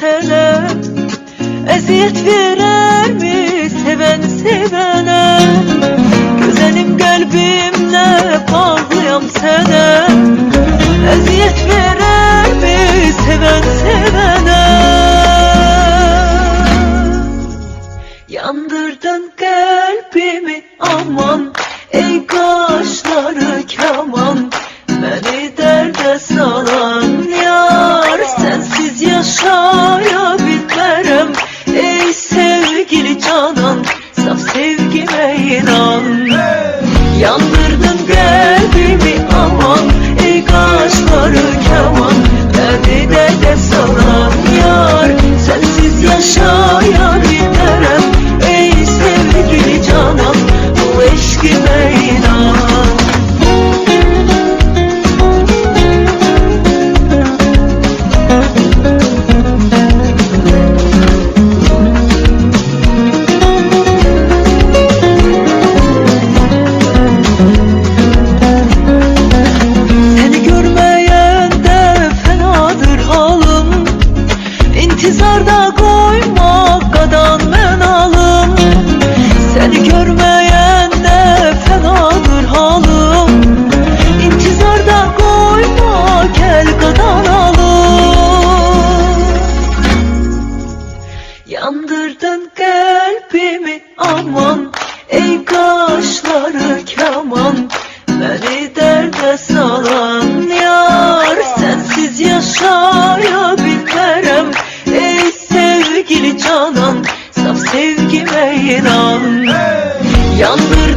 sene. Eziyet verer mi seven sevene? Güzelim kalbimle bağlıyam sene. Eziyet verer mi seven sevene? Yandırdın kalbimi aman Ey kaşları kaman Yandırdın İntizarda koymakkadan men alım. Seni görmeyen de fenadır halım. İntizarda koymak elkadan alım. Yandırdın kalbimi aman Ey kaşları kaman Beni derde salan yar Sensiz yaşaya bilmem Ey sevgili canan Saf sevgime inan. Yandırdın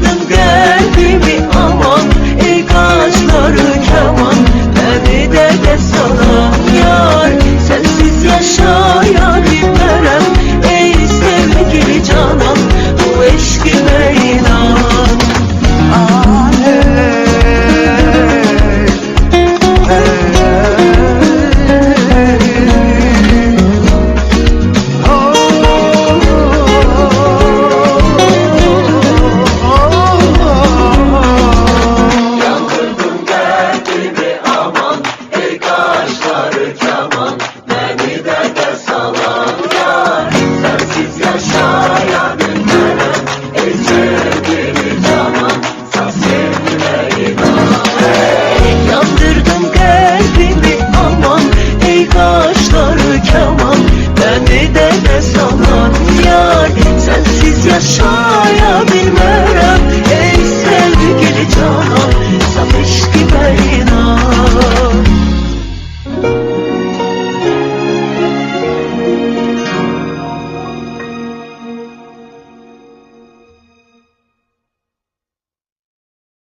I've been